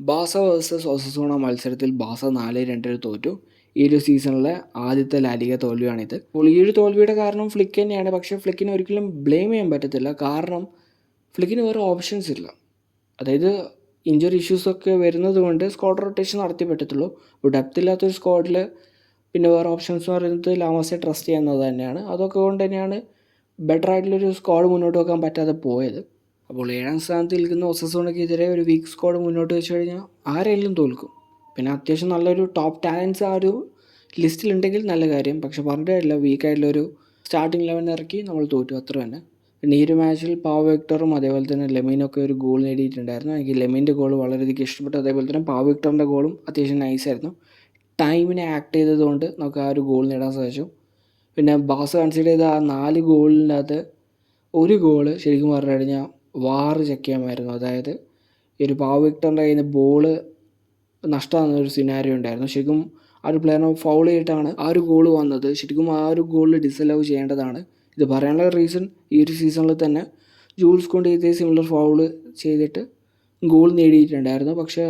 ബാസ versus ഒസസോണ മത്സരത്തിൽ ബാസ നാല് രണ്ടിന് തോറ്റു. ഈ ഒരു സീസണിലെ ആദ്യത്തെ ലാലിക തോൽവിയാണിത്. അപ്പോൾ ഈ ഒരു തോൽവിയുടെ കാരണം ഫ്ലിക്ക് തന്നെയാണ്. പക്ഷേ ഫ്ലിക്കിനെ ഒരിക്കലും ബ്ലെയിം ചെയ്യാൻ പറ്റത്തില്ല. കാരണം ഫ്ലിക്കിന് വേറെ ഓപ്ഷൻസ് ഇല്ല. അതായത് ഇഞ്ചുറി ഇഷ്യൂസൊക്കെ വരുന്നത് കൊണ്ട് സ്ക്വാഡ് റൊട്ടേഷൻ നടത്തി പറ്റത്തുള്ളൂ. അപ്പോൾ ഡെപ്ത് ഇല്ലാത്തൊരു സ്ക്വാഡിൽ പിന്നെ വേറെ ഓപ്ഷൻസ് എന്ന് പറയുന്നത് ലാമസെ ട്രസ്റ്റ് ചെയ്യുന്നത് തന്നെയാണ്. അതൊക്കെ കൊണ്ട് തന്നെയാണ് ബെറ്റർ ആയിട്ടുള്ളൊരു സ്ക്വാഡ് മുന്നോട്ട് വെക്കാൻ പറ്റാതെ പോയത്. അപ്പോൾ ഏഴാം സ്ഥാനത്ത് നിൽക്കുന്ന ഒസസോണക്കെതിരെ ഒരു വീക്ക് സ്ക്വാഡ് മുന്നോട്ട് വെച്ച് കഴിഞ്ഞാൽ ആരെങ്കിലും തോൽക്കും. പിന്നെ അത്യാവശ്യം നല്ലൊരു ടോപ്പ് ടാലൻസ് ആ ഒരു ലിസ്റ്റിലുണ്ടെങ്കിൽ നല്ല കാര്യം. പക്ഷെ പറഞ്ഞിട്ട് കാര്യമില്ല വീക്കായിട്ടുള്ളൊരു സ്റ്റാർട്ടിംഗ് ലെവൻ ഇറക്കി നമ്മൾ തോറ്റു. അത്ര തന്നെ. പിന്നെ ഈ ഒരു മാച്ചിൽ പാവ് വെക്ടറും അതേപോലെ തന്നെ ലെമീനൊക്കെ ഒരു ഗോൾ നേടിയിട്ടുണ്ടായിരുന്നു. എനിക്ക് ലെമീന്റെ ഗോൾ വളരെയധികം ഇഷ്ടപ്പെട്ടു. അതേപോലെ തന്നെ പാവ് വെക്ടറിന്റെ ഗോളും അത്യാവശ്യം നൈസായിരുന്നു ടൈമിനെ ആക്ട് ചെയ്തതുകൊണ്ട് നമുക്ക് ആ ഒരു ഗോൾ നേടാൻ സാധിച്ചു. പിന്നെ ബാസ് കൺസിഡർ ചെയ്ത ആ നാല് ഗോളിനകത്ത് ഒരു ഗോൾ ശരിക്കും പറഞ്ഞു കഴിഞ്ഞാൽ വാറ് ചെക്ക് ചെയ്യാമായിരുന്നു. അതായത് ഈ ഒരു പാവ വിക്ടറിന്റെ കയ്യിൽ നിന്ന് ബോൾ നഷ്ടമാകുന്ന ഒരു സിനാരിയോ ഉണ്ടായിരുന്നു. ശരിക്കും ആ ഒരു പ്ലെയറിനെ ഫൗൾ ചെയ്തിട്ടാണ് ആ ഒരു ഗോൾ വന്നത്. ശരിക്കും ആ ഒരു ഗോൾ ഡിസലവ് ചെയ്യേണ്ടതാണ്. ഇത് പറയാനുള്ള റീസൺ ഈ ഒരു സീസണിൽ തന്നെ ജൂൾസ് കൊണ്ട് ഇതേ സിമിലർ ഫൗൾ ചെയ്തിട്ട് ഗോൾ നേടിയിട്ടുണ്ടായിരുന്നു. പക്ഷേ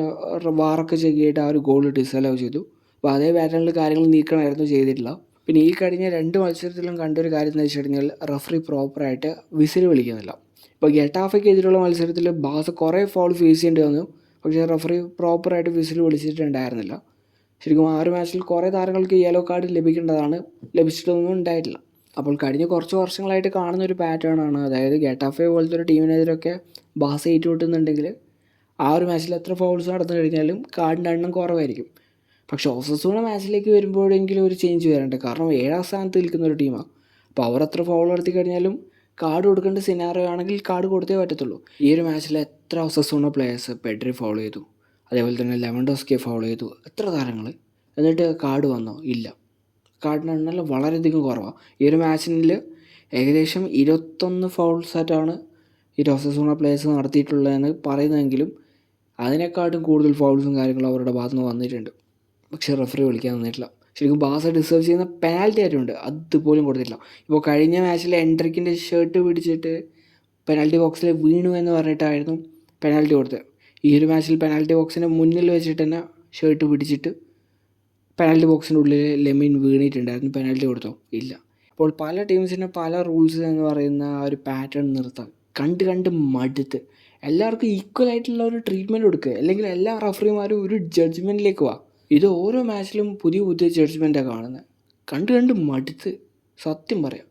വാറൊക്കെ ചെക്ക് ചെയ്തിട്ട് ആ ഒരു ഗോൾ ഡിസലവ് ചെയ്തു. അപ്പോൾ അതേ പാറ്റേണിൽ കാര്യങ്ങൾ നീക്കണമായിരുന്നു ചെയ്തിട്ടില്ല പിന്നെ ഈ കഴിഞ്ഞ രണ്ട് മത്സരത്തിലും കണ്ടൊരു കാര്യം എന്ന് വെച്ച് കഴിഞ്ഞാൽ റഫറി പ്രോപ്പറായിട്ട് വിസിൽ വിളിക്കുന്നില്ല. ഇപ്പോൾ ഗെട്ടാഫയ്ക്കെതിരെയുള്ള മത്സരത്തിൽ ബാസ് കുറേ ഫോൾ ഫേസ് ചെയ്യേണ്ടി വന്നു. പക്ഷേ റഫറി പ്രോപ്പറായിട്ട് വിസിൽ വിളിച്ചിട്ടുണ്ടായിരുന്നില്ല. ശരിക്കും ആ ഒരു മാച്ചിൽ കുറേ താരങ്ങൾക്ക് യെല്ലോ കാർഡ് ലഭിക്കേണ്ടതാണ്. ലഭിച്ചിട്ടൊന്നും ഉണ്ടായിട്ടില്ല. അപ്പോൾ കഴിഞ്ഞ കുറച്ച് വർഷങ്ങളായിട്ട് കാണുന്ന ഒരു പാറ്റേൺ ആണ്. അതായത് ഗെട്ടാഫെ പോലത്തെ ഒരു ടീമിനെതിരൊക്കെ ബാസ ഏറ്റുമുട്ടുന്നുണ്ടെങ്കിൽ ആ ഒരു മാച്ചിൽ എത്ര ഫൗൾസ് നടന്നു കഴിഞ്ഞാലും കാർഡിന്റെ എണ്ണം കുറവായിരിക്കും. പക്ഷേ ഓസസൂണ മാച്ചിലേക്ക് വരുമ്പോഴെങ്കിലും ഒരു ചേഞ്ച് വരണ്ടേ കാരണം ഏഴാം സ്ഥാനത്ത് നിൽക്കുന്ന ഒരു ടീമാണ് അപ്പോൾ അവർ അത്ര ഫോളോ നടത്തി കഴിഞ്ഞാലും കാർഡ് കൊടുക്കേണ്ട സിനാറോ ആണെങ്കിൽ കാർഡ് കൊടുത്തേ പറ്റത്തുള്ളൂ. ഈ ഒരു മാച്ചിൽ എത്ര ഒസസൂണ പ്ലേയേഴ്സ് പെഡ്രി ഫൗൾ ചെയ്തു. അതേപോലെ തന്നെ ലെമൻഡോസ്കെ ഫൗൾ ചെയ്തു. എത്ര താരങ്ങൾ എന്നിട്ട് കാർഡ് വന്നോ? ഇല്ല. കാർഡിന് എണ്ണം വളരെയധികം കുറവാണ് ഈ ഒരു മാച്ചിൽ ഏകദേശം ഇരുപത്തൊന്ന് ഫൗൾസായിട്ടാണ് ഈ ഒസസൂണ പ്ലേയേഴ്സ് നടത്തിയിട്ടുള്ളതെന്ന് പറയുന്നതെങ്കിലും അതിനെക്കാട്ടും കൂടുതൽ ഫൗൾസും കാര്യങ്ങളും അവരുടെ ഭാഗത്തുനിന്ന് വന്നിട്ടുണ്ട്. പക്ഷേ റെഫറി വിളിക്കാൻ തന്നിട്ടില്ല ശരിക്കും ബാസ ഡിസേർവ് ചെയ്യുന്ന പെനാൽറ്റി ആയിട്ടുണ്ട് അതുപോലും കൊടുത്തിട്ടില്ല. ഇപ്പോൾ കഴിഞ്ഞ മാച്ചിൽ എൻട്രിക്കിന്റെ ഷർട്ട് പിടിച്ചിട്ട് പെനാൽറ്റി ബോക്സിൽ വീണു എന്ന് പറഞ്ഞിട്ടായിരുന്നു പെനാൽറ്റി കൊടുത്തത്. ഈ ഒരു മാച്ചിൽ പെനാൽറ്റി ബോക്സിന്റെ മുന്നിൽ വെച്ചിട്ട് തന്നെ ഷർട്ട് പിടിച്ചിട്ട് പെനാൽറ്റി ബോക്സിന്റെ ഉള്ളിൽ ലെമിൻ വീണിട്ടുണ്ടായിരുന്നു. പെനാൽറ്റി കൊടുത്തോ? ഇല്ല. അപ്പോൾ പല ടീംസിന്റെ പല റൂൾസ് എന്ന് പറയുന്ന ആ ഒരു പാറ്റേൺ നിർത്താം കണ്ട് കണ്ട് മടുത്ത്. എല്ലാവർക്കും ഈക്വൽ ആയിട്ടുള്ള ഒരു ട്രീറ്റ്മെന്റ് കൊടുക്കുക. അല്ലെങ്കിൽ എല്ലാ റഫറിമാരും ഒരു ജഡ്ജ്മെന്റിലേക്ക് വാ. ഇത് ഓരോ മാച്ചിലും പുതിയ പുതിയ ജഡ്ജ്മെന്റാണ് കാണുന്നത് കണ്ട് കണ്ട് മടുത്ത് സത്യം പറയാം.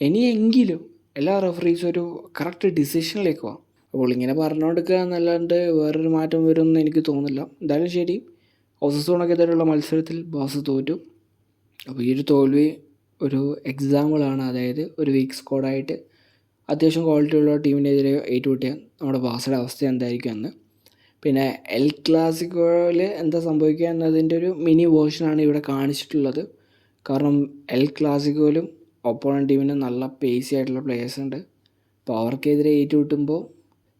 ഇനിയെങ്കിലും എല്ലാ റെഫറീസും ഒരു കറക്റ്റ് ഡിസിഷനിലേക്ക് പോകാം അപ്പോൾ ഇങ്ങനെ പറഞ്ഞുകൊടുക്കുക എന്നല്ലാണ്ട് വേറൊരു മാറ്റം വരുമെന്ന് എനിക്ക് തോന്നുന്നില്ല. എന്തായാലും ശരി. ഒസസോണക്കെതിരെയുള്ള മത്സരത്തിൽ ബാസ് തോറ്റു. അപ്പോൾ ഈ ഒരു തോൽവി ഒരു എക്സാമ്പിളാണ് അതായത് ഒരു വീക്ക് സ്കോഡായിട്ട് അത്യാവശ്യം ക്വാളിറ്റി ഉള്ള ടീമിനെതിരെ ഏറ്റുമുട്ടിയാൽ നമ്മുടെ ബാസയുടെ അവസ്ഥ എന്തായിരിക്കും എന്ന്. പിന്നെ എൽ ക്ലാസിക്കോയിൽ എന്താ സംഭവിക്കുക എന്നതിന്റെ ഒരു മിനി വേർഷനാണ് ഇവിടെ കാണിച്ചിട്ടുള്ളത്. കാരണം എൽ ക്ലാസിക്കോയിലും ഒപ്പോണന്റ് ടീമിന് നല്ല പേസി ആയിട്ടുള്ള പ്ലേയേഴ്സ് ഉണ്ട്. അപ്പോൾ അവർക്കെതിരെ ഏറ്റു കിട്ടുമ്പോൾ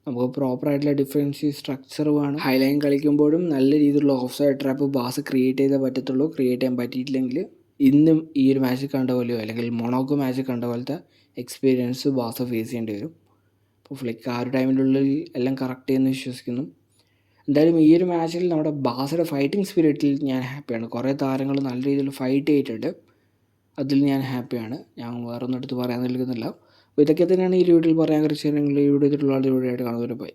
നമുക്ക് പ്രോപ്പറായിട്ടുള്ള ഡിഫറൻസ് സ്ട്രക്ചർ വേണം. ഹൈലൈൻ കളിക്കുമ്പോഴും നല്ല രീതിയിലുള്ള ഓഫ് സൈഡ് ട്രാപ്പ് ബാസ് ക്രിയേറ്റ് ചെയ്തേ പറ്റത്തുള്ളൂ. ക്രിയേറ്റ് ചെയ്യാൻ പറ്റിയിട്ടില്ലെങ്കിൽ ഇന്നും ഈ ഒരു മാച്ച് കണ്ട പോലെയോ അല്ലെങ്കിൽ മൊണോക്കോ മാച്ച് കണ്ട പോലത്തെ എക്സ്പീരിയൻസ് ബാസ ഫേസ് ചെയ്യേണ്ടി വരും. അപ്പോൾ ഫ്ലിക്ക് ആ ഒരു ടൈമിനുള്ളിൽ എല്ലാം കറക്റ്റ് ചെയ്യുമെന്ന് വിശ്വസിക്കുന്നു. എന്തായാലും ഈ ഒരു മാച്ചിൽ നമ്മുടെ ബാസയുടെ ഫൈറ്റിംഗ് സ്പിരിറ്റിൽ ഞാൻ ഹാപ്പിയാണ് കുറേ താരങ്ങൾ നല്ല രീതിയിൽ ഫൈറ്റ് ചെയ്തിട്ടുണ്ട്. അതിൽ ഞാൻ ഹാപ്പിയാണ് ഞാൻ വേറൊന്നും എടുത്ത് പറയാൻ നിൽക്കുന്നില്ല. അപ്പോൾ ഇതൊക്കെ തന്നെയാണ് ഈ വീഡിയോയിൽ പറയാൻ കുറച്ച് നിങ്ങൾ ഈ വീഡിയോ ആയിട്ട് കാണുന്നവരെ പോയി